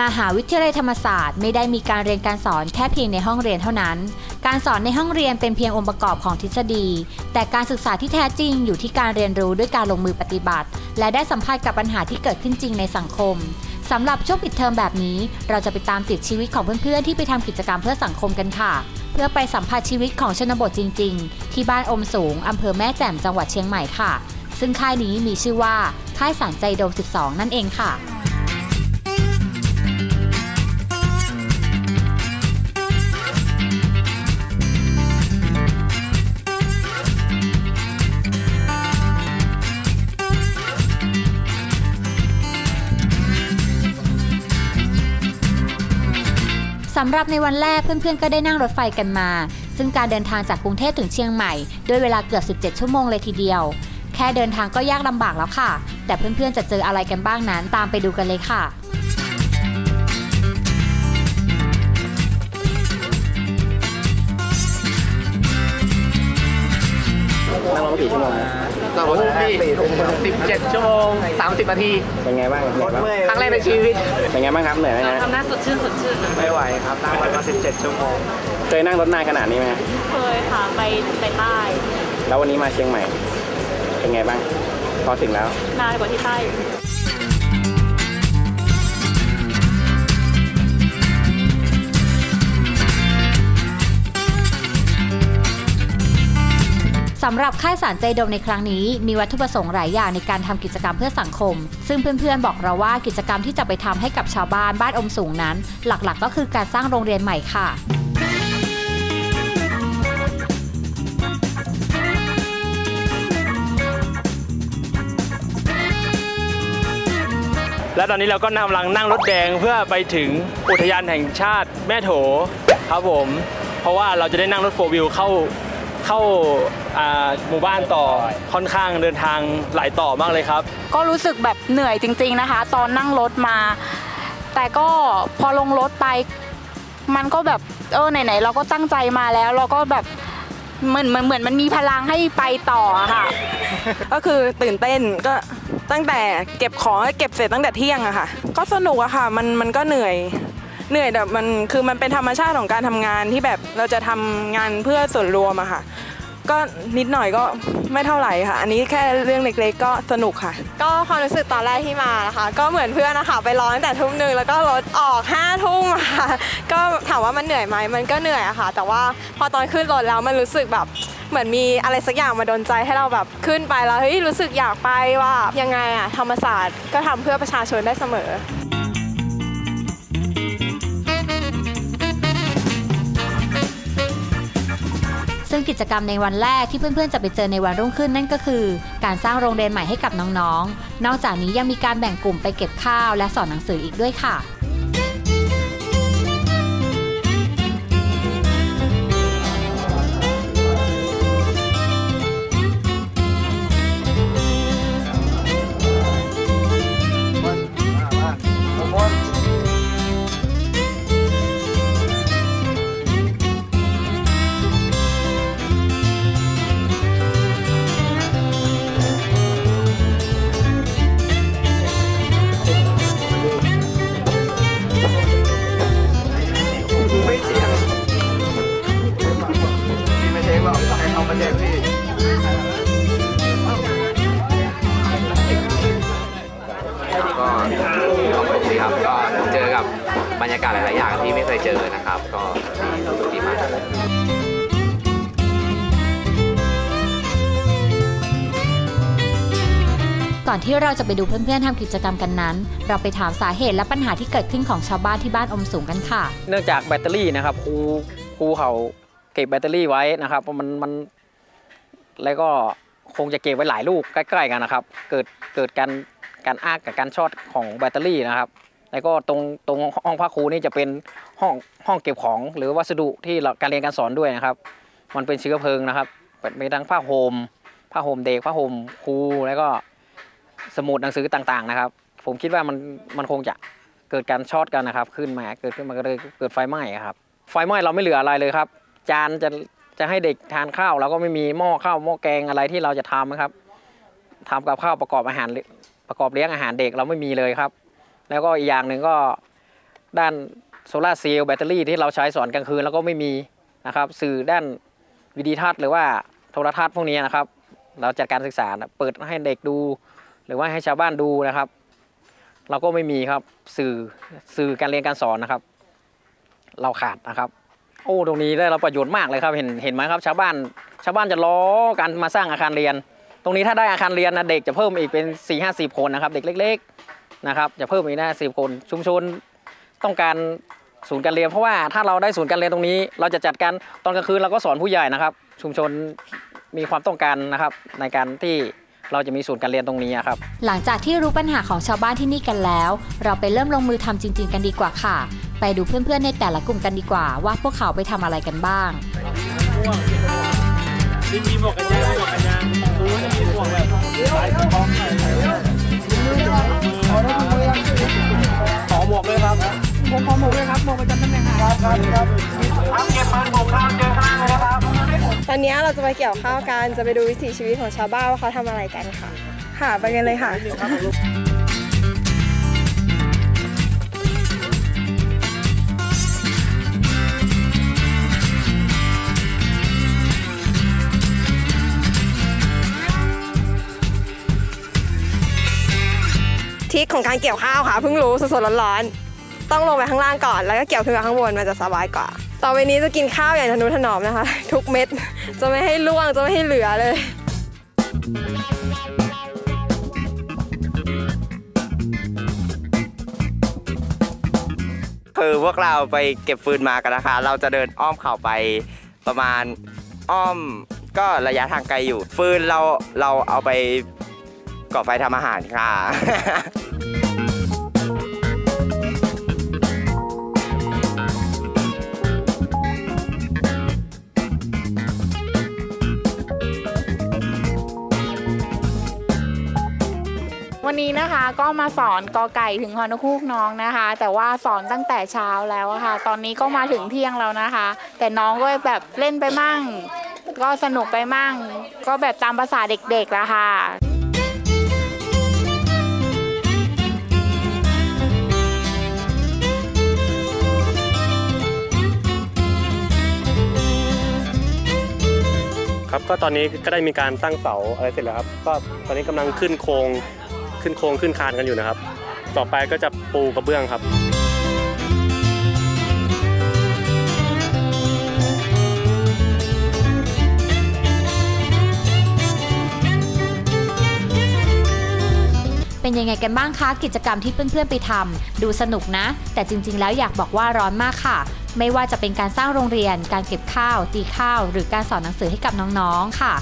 มหาวิทยาลัยธรรมศาสตร์ไม่ได้มีการเรียนการสอนแค่เพียงในห้องเรียนเท่านั้น การสอนในห้องเรียนเป็นเพียงองค์ประกอบของทฤษฎี แต่การศึกษาที่แท้จริงอยู่ที่การเรียนรู้ด้วยการลงมือปฏิบัติ และได้สัมผัสกับปัญหาที่เกิดขึ้นจริงในสังคมสำหรับช่วงปิดเทอมแบบนี้ เราจะไปตามติดชีวิตของเพื่อนๆที่ไปทำกิจกรรมเพื่อสังคมกันค่ะ เพื่อไปสัมผัสชีวิตของชนบทจริง ๆ ที่บ้านอมสูงอำเภอแม่แจ่มจังหวัดเชียงใหม่ค่ะ ซึ่งค่ายนี้มีชื่อว่าค่ายสารใจโดม 12 นั่นเองค่ะ สำหรับในวันแรกเพื่อนๆ ก็ได้นั่งรถไฟกันมา ซึ่งการเดินทางจากกรุงเทพถึงเชียงใหม่ ด้วยเวลาเกือบ 17 ชั่วโมงเลยทีเดียว แค่เดินทางก็ยากลำบากแล้วค่ะ แต่เพื่อนๆ จะเจออะไรกันบ้างนั้นตามไปดูกันเลยค่ะนั่งรถกี่ชั่วโมง นั่งรถพี่สิบเจ็ดชั่วโมงสามสิบนาที เป็นไงบ้างเหนื่อยไหมครั้งแรกในชีวิต เป็นไงบ้างครับเหนื่อยไหมฮะทำหน้าสดชื่นสดชื่นนะไม่ไหวครับนั่งรถมาสิบเจ็ดชั่วโมง เคยนั่งรถนานขนาดนี้ไหมฮะเคยค่ะไปไปใต้ แล้ววันนี้มาเชียงใหม่ เป็นไงบ้าง พอถึงแล้ว นานกว่าที่ใต้ สำหรับค่ายสารใจดมในครั้งนี้ มีวัตถุประสงค์หลายอย่างในการทำกิจกรรมเพื่อสังคม ซึ่งเพื่อนๆบอกเราว่ากิจกรรมที่จะไปทำให้กับชาวบ้านบ้านอมสูงนั้น หลักๆ ก็คือการสร้างโรงเรียนใหม่ค่ะและตอนนี้เราก็กำลังนั่งรถแดงเพื่อไปถึงอุทยานแห่งชาติแม่โถครับผม เพราะว่าเราจะได้นั่งรถโฟวิวเข้า เข้าอ่าหมู่บ้านต่อค่อนข้างเดินทางหลายต่อมากเลยครับ ก็รู้สึกแบบเหนื่อยจริง ๆนะคะ ตอนนั่งรถมา แต่ก็พอลงรถไป มันก็แบบเออไหนๆเราก็ตั้งใจมาแล้ว เราก็แบบเหมือนเหมือนเหมือนมันมีพลังให้ไปต่ออะค่ะ ก็คือตื่นเต้นก็ตั้งแต่เก็บของเก็บเสร็จตั้งแต่เที่ยงอะค่ะ ก็สนุกอะค่ะ มันมันก็เหนื่อย เหนื่อยแต่มันคือมันเป็นธรรมชาติของการทำงานที่แบบเราจะทำงานเพื่อส่วนรวมอะค่ะ ก็นิดหน่อยก็ไม่เท่าไหร่ค่ะ อันนี้แค่เรื่องเล็กๆก็สนุกค่ะ ก็ความรู้สึกตอนแรกที่มานะคะ ก็เหมือนเพื่อนนะคะไปรอตั้งแต่ทุ่มหนึ่งแล้วก็รถออกห้าทุ่มอะค่ะก็ถามว่ามันเหนื่อยไหมมันก็เหนื่อยอะค่ะ แต่ว่าพอตอนขึ้นรถแล้วมันรู้สึกแบบเหมือนมีอะไรสักอย่างมาดนใจให้เราแบบขึ้นไปแล้วเฮ้ยรู้สึกอยากไปว่ายังไงอะธรรมศาสตร์ก็ทำเพื่อประชาชนได้เสมอ ซึ่งกิจกรรมในวันแรกที่เพื่อนๆจะไปเจอในวันรุ่งขึ้นนั่นก็คือ การสร้างโรงเรียนใหม่ให้กับน้องๆ นอกจากนี้ยังมีการแบ่งกลุ่มไปเก็บข้าวและสอนหนังสืออีกด้วยค่ะ หลาย ๆ อย่างที่ไม่เคยเจอนะครับ ก็รู้สึกดีมากก่อนที่เราจะไปดูเพื่อน ๆทำกิจกรรมกันนั้น เราไปถามสาเหตุและปัญหาที่เกิดขึ้นของชาวบ้านที่บ้านอมสูงกันค่ะ เนื่องจากแบตเตอรี่นะครับครูครูเขาเก็บแบตเตอรี่ไว้นะครับเพราะมันมันแล้วก็คงจะเก็บไว้หลายลูกใกล้ ๆ กันนะครับ เกิดเกิดการการอ้ากกับการช็อตของแบตเตอรี่นะครับ แล้วก็ตรงตรงห้องพักครูนี่จะเป็นห้องห้องเก็บของ หรือวัสดุที่เราการเรียนการสอนด้วยนะครับ มันเป็นเชื้อเพลิงนะครับเป็นมีทั้งผ้าห่มผ้าห่มเด็กผ้าห่มครูแล้วก็สมุดหนังสือต่างๆนะครับ ผมคิดว่ามันมันคงจะเกิดการช็อตกันนะครับ ขึ้นมาเกิดขึ้นมาก็เลยเกิดไฟไหม้ครับ ไฟไหม้เราไม่เหลืออะไรเลยครับ จานจะจะให้เด็กทานข้าวเราก็ไม่มีหม้อข้าวหม้อแกงอะไรที่เราจะทำนะครับทำกับข้าวประกอบอาหารประกอบเลี้ยงอาหารเด็กเราไม่มีเลยครับ แล้วก็อีกอย่างหนึ่งก็ด้านโซลาเซลล์แบตเตอรี่ที่เราใช้สอนกลางคืนแล้วก็ไม่มีนะครับ สื่อด้านวิดีทัศน์หรือว่าโทรทัศน์พวกนี้นะครับ เราจัดการศึกษาเปิดให้เด็กดู หรือว่าให้ชาวบ้านดูนะครับ เราก็ไม่มีครับสื่อสื่อการเรียนการสอนนะครับ เราขาดนะครับ โอ้ตรงนี้ได้รับประโยชน์มากเลยครับเห็นเห็นไหมครับ ชาวบ้านชาวบ้านจะล้อกันมาสร้างอาคารเรียน ตรงนี้ถ้าได้อาคารเรียนนะเด็กจะเพิ่มอีกเป็น4ี่ห้าสิบคนนะครับ เด็กเล็ก ๆ นะครับจะเพิ่มอีกนะสิบคนชุมชนต้องการศูนย์การเรียนเพราะว่าถ้าเราได้ศูนย์การเรียนตรงนี้ เราจะจัดการตอนกลางคืนเราก็สอนผู้ใหญ่นะครับ ชุมชนมีความต้องการนะครับในการที่เราจะมีศูนย์การเรียนตรงนี้ครับ หลังจากที่รู้ปัญหาของชาวบ้านที่นี่กันแล้ว เราไปเริ่มลงมือทำจริง ๆ กันดีกว่าค่ะ ไปดูเพื่อนๆในแต่ละกลุ่มกันดีกว่า ว่าพวกเขาไปทำอะไรกันบ้าง ประจำตำแหน่งครับครับครับเก็บมันหมวกข้าวเจอข้างเลยนะครับตอนนี้เราจะไปเกี่ยวข้าวกัน จะไปดูวิถีชีวิตของชาวบ้านว่าเขาทำอะไรกันค่ะ ค่ะไปกันเลยค่ะทิศของการเกี่ยวข้าวค่ะเพิ่งรู้สดๆร้อนๆ ต้องลงไปข้างล่างก่อน แล้วก็เกี่ยวขึ้นมาข้างบนมันจะสบายกว่า ต่อไปนี้จะกินข้าวอย่างทนุถนอมนะคะ ทุกเม็ด จะไม่ให้ล่วง จะไม่ให้เหลือเลยคือพวกเราไปเก็บฟืนมากันนะคะ เราจะเดินอ้อมเขาไปประมาณอ้อมก็ระยะทางไกลอยู่ ฟืนเราเราเอาไปก่อไฟทำอาหารค่ะ วันนี้นะคะก็มาสอนกอไก่ถึงฮอนคูกน้องนะคะ แต่ว่าสอนตั้งแต่เช้าแล้วค่ะ ตอนนี้ก็มาถึงเที่ยงแล้วนะคะ แต่น้องก็แบบเล่นไปมั่ง ก็สนุกไปมั่ง ก็แบบตามภาษาเด็กๆละค่ะครับก็ตอนนี้ก็ได้มีการตั้งเสาอะไรเสร็จแล้วครับ ก็ตอนนี้กำลังขึ้นโครง ขึ้นโครงขึ้นคานกันอยู่นะครับ ต่อไปก็จะปูกระเบื้องครับเป็นยังไงกันบ้างคะกิจกรรมที่เพื่อนๆไปทำดูสนุกนะ แต่จริงๆ แล้วอยากบอกว่าร้อนมากค่ะ ไม่ว่าจะเป็นการสร้างโรงเรียน การเก็บข้าว ตีข้าว หรือการสอนหนังสือให้กับน้องๆค่ะ